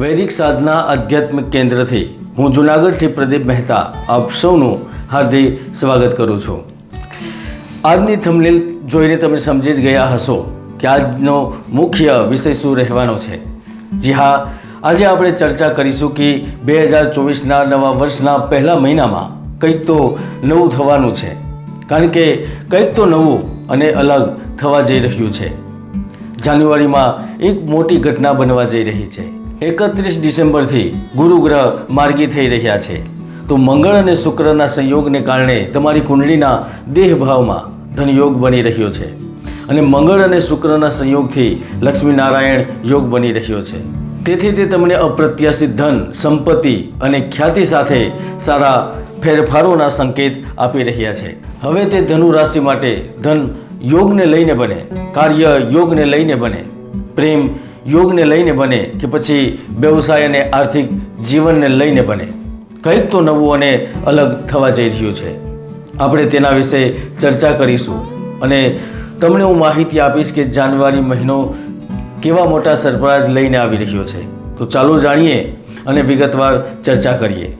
વૈદિક સાધના આધ્યાત્મિક કેન્દ્રથી હું જુનાગઢથી પ્રદીપ મહેતા આપ સૌનું હાર્દિક સ્વાગત કરું છું. આજની થમલીલ જોઈને તમે સમજી જ ગયા હશો કે આજનો મુખ્ય વિષય શું રહેવાનો છે. જી હા, આજે આપણે ચર્ચા કરીશું કે બે હજાર ચોવીસના નવા વર્ષના પહેલા મહિનામાં કંઈક તો નવું થવાનું છે. કારણ કે કંઈક તો નવું અને અલગ થવા જઈ રહ્યું છે. જાન્યુઆરીમાં એક મોટી ઘટના બનવા જઈ રહી છે. એકત્રીસ ડિસેમ્બરથી ગુરુ ગ્રહ માર્ગી થઈ રહ્યા છે. તો મંગળ અને શુક્રના સંયોગને કારણે તમારી કુંડળીના દેહભાવમાં ધનયોગ બની રહ્યો છે. અને મંગળ અને શુક્રના સંયોગથી લક્ષ્મીનારાયણ યોગ બની રહ્યો છે. તેથી તે તમને અપ્રત્યાશિત ધન, સંપત્તિ અને ખ્યાતિ સાથે સારા ફેરફારોના સંકેત આપી રહ્યા છે. હવે તે ધનુ રાશિ માટે ધન યોગને લઈને બને, કાર્ય યોગને લઈને બને. પ્રેમ યોગને લઈને બને કે પછી વ્યવસાય અને આર્થિક જીવનને લઈને બને. કંઈક તો નવું અને અલગ થવા જઈ રહ્યું છે. આપણે તેના વિશે ચર્ચા કરીશું અને તમને હું માહિતી આપીશ કે જાન્યુઆરી મહિનો કેવા મોટા સરપ્રાઈઝ લઈને આવી રહ્યો છે. તો ચાલો જાણીએ અને વિગતવાર ચર્ચા કરીએ.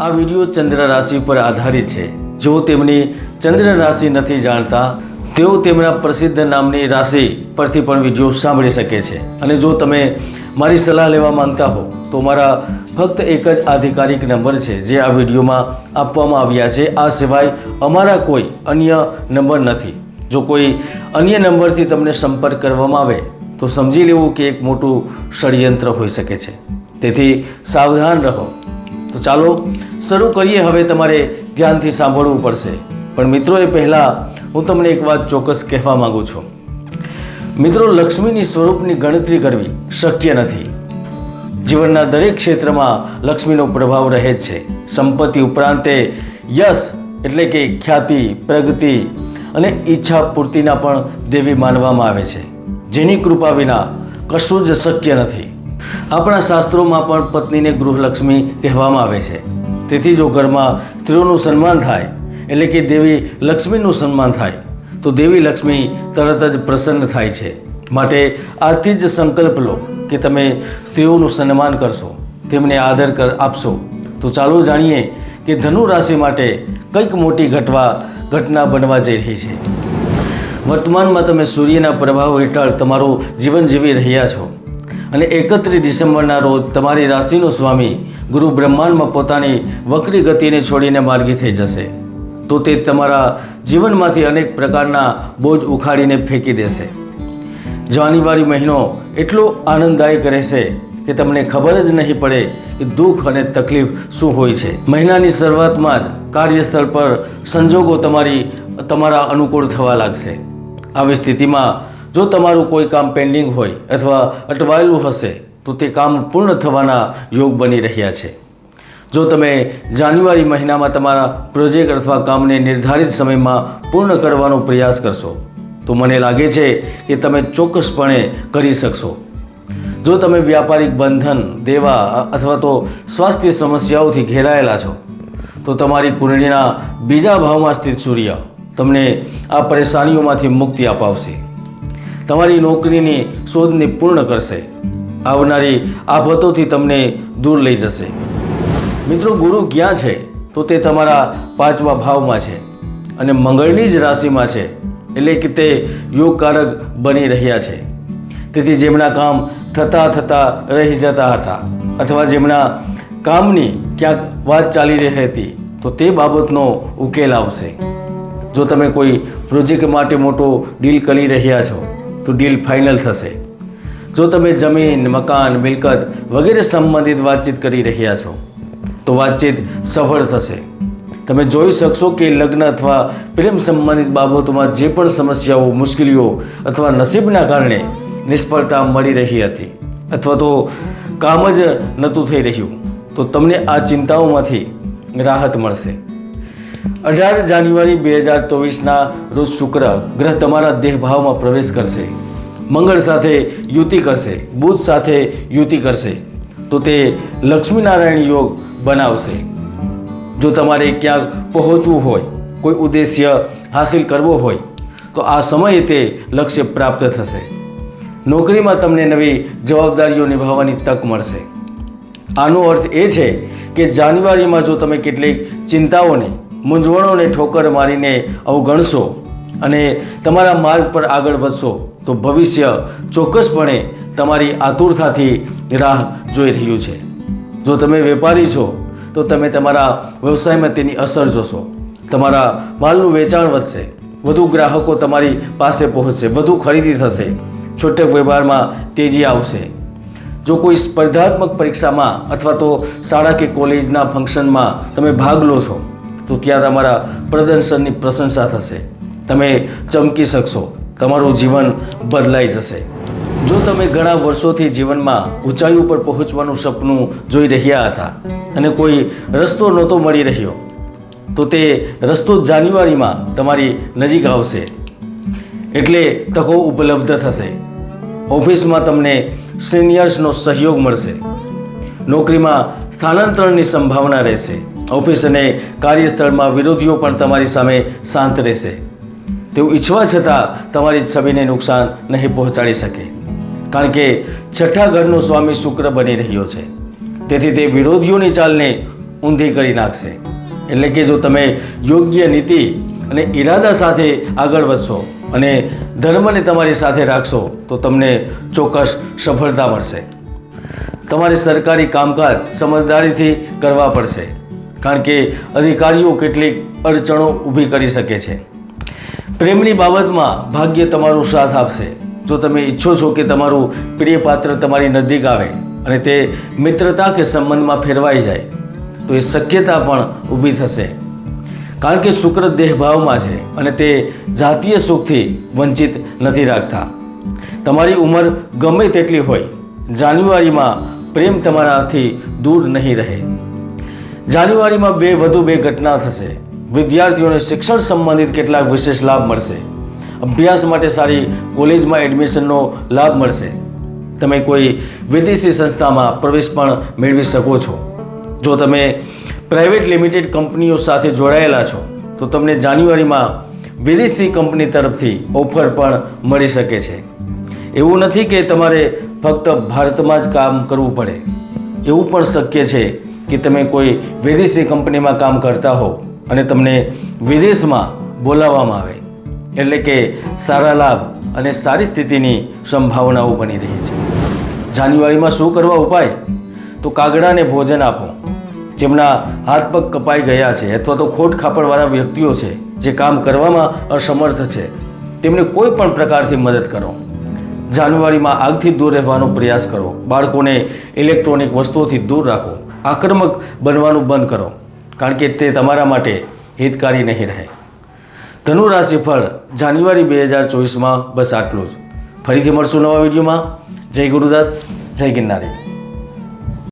આ વીડિયો ચંદ્ર રાશિ પર આધારિત છે. જો તેમની ચંદ્ર રાશિ નથી જાણતા તેઓ તેમના પ્રસિદ્ધ નામની રાશિ પરથી પણ વીડિયો સાંભળી શકે છે. અને જો તમે મારી સલાહ લેવા માંગતા હો, તો મારા ફક્ત એક જ આધિકારિક નંબર છે, જે આ વિડીયોમાં આપવામાં આવ્યા છે. આ સિવાય અમારા કોઈ અન્ય નંબર નથી. જો કોઈ અન્ય નંબરથી તમને સંપર્ક કરવામાં આવે, તો સમજી લેવું કે એક મોટું ષડયંત્ર હોઈ શકે છે. તેથી સાવધાન રહો. તો ચાલો, શરૂ કરીએ. હવે તમારે ધ્યાનથી સાંભળવું પડશે. પણ મિત્રો એ પહેલાં હું તમને એક વાત ચોક્કસ કહેવા માગું છું. મિત્રો, લક્ષ્મીની સ્વરૂપની ગણતરી કરવી શક્ય નથી. જીવનના દરેક ક્ષેત્રમાં લક્ષ્મીનો પ્રભાવ રહે જ છે. સંપત્તિ ઉપરાંતે યશ એટલે કે ખ્યાતિ, પ્રગતિ અને ઈચ્છા પૂર્તિના પણ દેવી માનવામાં આવે છે. જેની કૃપા વિના કશું જ શક્ય નથી. આપણા શાસ્ત્રોમાં પણ પત્નીને ગૃહલક્ષ્મી કહેવામાં આવે છે. તેથી જો ઘરમાં સ્ત્રીઓનું સન્માન થાય એટલે કે દેવી લક્ષ્મીનું સન્માન થાય. તો દેવી લક્ષ્મી તરત જ પ્રસન્ન થાય છે. માટે આથી જ સંકલ્પ લો કે તમે સ્ત્રીઓનું સન્માન કરશો, તેમને આદર કર, આપશો. તો ચાલો જાણીએ કે ધનુ રાશિ માટે કંઈક મોટી ઘટવા, ઘટના બનવા જઈ રહી છે. વર્તમાનમાં તમે સૂર્યના પ્રભાવ હેઠળ તમારું જીવન જીવી રહ્યા છો. અને એકત્રીસ ડિસેમ્બરના રોજ તમારી રાશિનો સ્વામી ગુરુ બ્રહ્માંડમાં પોતાની વક્રી ગતિને છોડીને માર્ગી થઈ જશે. તો તે તમારા જીવનમાંથી અનેક પ્રકારના બોજ ઉખાડીને ફેંકી દેશે. જાન્યુઆરી મહિનો એટલો આનંદદાયક રહેશે કે તમને ખબર જ નહીં પડે કે દુઃખ અને તકલીફ શું હોય છે. મહિનાની શરૂઆતમાં જ કાર્યસ્થળ પર સંજોગો તમારી, તમારા અનુકૂળ થવા લાગશે. આવી સ્થિતિમાં જો તમારું કોઈ કામ પેન્ડિંગ હોય અથવા અટવાયેલું હશે, તો તે કામ પૂર્ણ થવાના યોગ બની રહ્યા છે. જો તમે જાન્યુઆરી મહિનામાં તમારા પ્રોજેક્ટ અથવા કામને નિર્ધારિત સમયમાં પૂર્ણ કરવાનો પ્રયાસ કરશો, તો મને લાગે છે કે તમે ચોક્કસપણે કરી શકશો. જો તમે વ્યાપારિક બંધન, દેવા અથવા તો સ્વાસ્થ્ય સમસ્યાઓથી ઘેરાયેલા છો, તો તમારી કુંડળીના બીજા ભાવમાં સ્થિત સૂર્ય તમને આ પરેશાનીઓમાંથી મુક્તિ અપાવશે. તમારી નોકરીની શોધને પૂર્ણ કરશે. આવનારી આફતોથી તમને દૂર લઈ જશે. મિત્રો ગુરુ ક્યાં છે? તો તે તમારા પાંચમા ભાવમાં છે અને મંગળની જ રાશિમાં છે. એટલે કે તે યોગકારક બની રહ્યા છે. તેથી જેમના કામ થતાં થતાં રહી જતા હતા અથવા જેમના કામની ક્યાંક વાત ચાલી રહી હતી, તો તે બાબતનો ઉકેલ આવશે. જો તમે કોઈ પ્રોજેક્ટ માટે મોટો ડીલ કરી રહ્યા છો, તો ડીલ ફાઇનલ થશે. જો તમે જમીન, મકાન, મિલકત વગેરે સંબંધિત વાતચીત કરી રહ્યા છો તો વાતચીત સફળ થશે. તમે જોઈ શકશો કે લગ્ન અથવા પ્રેમ સંબંધિત બાબતોમાં જે પણ સમસ્યાઓ, મુશ્કેલીઓ અથવા નસીબના કારણે નિષ્ફળતા મળી રહી હતી અથવા તો કામ જ નહોતું થઈ રહ્યું, તો તમને આ ચિંતાઓમાંથી રાહત મળશે. અઢાર જાન્યુઆરી બે હજાર ચોવીસના રોજ શુક્ર ગ્રહ તમારા દેહભાવમાં પ્રવેશ કરશે. મંગળ સાથે યુતિ કરશે, બુધ સાથે યુતિ કરશે. તો તે લક્ષ્મીનારાયણ યોગ બનાવશે. જો તમારે ક્યાંક પહોંચવું હોય, કોઈ ઉદ્દેશ્ય હાસિલ કરવો હોય, તો આ સમયે તે લક્ષ્ય પ્રાપ્ત થશે. નોકરીમાં તમને નવી જવાબદારીઓ નિભાવવાની તક મળશે. આનો અર્થ એ છે કે જાન્યુઆરીમાં જો તમે કેટલીક ચિંતાઓને, મૂંઝવણોને ઠોકર મારીને અવગણશો અને તમારા માર્ગ પર આગળ વધશો, તો ભવિષ્ય ચોક્કસપણે તમારી આતુરતાથી રાહ જોઈ રહ્યું છે. જો તમે વેપારી છો, તો તમે તમારા વ્યવસાયમાં તેની અસર જોશો. તમારા માલનું વેચાણ વધશે. વધુ ગ્રાહકો તમારી પાસે પહોંચશે. વધુ ખરીદી થશે. છૂટક વ્યવહારમાં તેજી આવશે. જો કોઈ સ્પર્ધાત્મક પરીક્ષામાં અથવા તો શાળા કે કોલેજના ફંક્શનમાં તમે ભાગ લો છો, તો ત્યાં તમારા પ્રદર્શનની પ્રશંસા થશે. તમે ચમકી શકશો. તમારું જીવન બદલાઈ જશે. જો તમે ઘણા વર્ષોથી જીવનમાં ઊંચાઈ ઉપર પહોંચવાનું સપનું જોઈ રહ્યા હતા અને કોઈ રસ્તો નહોતો મળી રહ્યો, તો તે રસ્તો જાન્યુઆરીમાં તમારી નજીક આવશે. એટલે તકો ઉપલબ્ધ થશે. ઓફિસમાં તમને સિનિયર્સનો સહયોગ મળશે. નોકરીમાં સ્થાનાંતરણની સંભાવના રહેશે. ઓફિસ અને કાર્યસ્થળમાં વિરોધીઓ પણ તમારી સામે શાંત રહેશે. તેઓ ઈચ્છવા છતાં તમારી છબીને નુકસાન નહીં પહોંચાડી શકે. કારણ કે છઠ્ઠા ઘરનો સ્વામી શુક્ર બની રહ્યો છે. તેથી તે વિરોધીઓની ચાલને ઊંધી કરી નાખશે. એટલે કે જો તમે યોગ્ય નીતિ અને ઈરાદા સાથે આગળ વધશો અને ધર્મને તમારી સાથે રાખશો, તો તમને ચોક્કસ સફળતા મળશે. તમારે સરકારી કામકાજ સમજદારીથી કરવા પડશે, કારણ કે અધિકારીઓ કેટલીક અડચણો ઊભી કરી શકે છે. પ્રેમની બાબતમાં ભાગ્ય તમારો સાથ આપશે. જો તમે ઈચ્છો છો કે તમારું પ્રિય પાત્ર તમારી નજીક આવે અને તે મિત્રતા કે સંબંધમાં ફેરવાઈ જાય, તો એ શક્યતા પણ ઊભી થશે. કારણ કે શુક્ર દેહભાવમાં છે અને તે જાતીય સુખથી વંચિત નથી રાખતા. તમારી ઉંમર ગમે તેટલી હોય, જાન્યુઆરીમાં પ્રેમ તમારાથી દૂર નહીં રહે. જાન્યુઆરીમાં બે વધુ બે ઘટના થશે. વિદ્યાર્થીઓને શિક્ષણ સંબંધિત કેટલાક વિશેષ લાભ મળશે. અભ્યાસ માટે સારી કોલેજમાં એડમિશનનો લાભ મળશે. તમે કોઈ વિદેશી સંસ્થામાં પ્રવેશ પણ મેળવી શકો છો. જો તમે પ્રાઇવેટ લિમિટેડ કંપનીઓ સાથે જોડાયેલા છો, તો તમને જાન્યુઆરીમાં વિદેશી કંપની તરફથી ઓફર પણ મળી શકે છે. એવું નથી કે તમારે ફક્ત ભારતમાં જ કામ કરવું પડે. એવું પણ શક્ય છે કે તમે કોઈ વિદેશી કંપનીમાં કામ કરતા હો અને તમને વિદેશમાં બોલાવવામાં આવે. એટલે કે સારા લાભ અને સારી સ્થિતિની સંભાવનાઓ બની રહી છે. જાન્યુઆરીમાં શું કરવા ઉપાય? તો કાગડાને ભોજન આપો. જેમના હાથ પગ કપાઈ ગયા છે અથવા તો ખોટ ખાપડવાળા વ્યક્તિઓ છે જે કામ કરવામાં અસમર્થ છે, તેમને કોઈ પણ પ્રકારથી મદદ કરો. જાન્યુઆરીમાં આગથી દૂર રહેવાનો પ્રયાસ કરો. બાળકોને ઇલેક્ટ્રોનિક વસ્તુઓથી દૂર રાખો. આક્રમક બનવાનું બંધ કરો. કારણ કે તે તમારા માટે હિતકારી નહીં રહે. ધનુ રાશિફળ જાન્યુઆરી બે હજાર ચોવીસમાં બસ આટલું જ. ફરીથી મળશું નવા વિડીયોમાં. જય ગુરુદત્ત, જય ગિરનારી.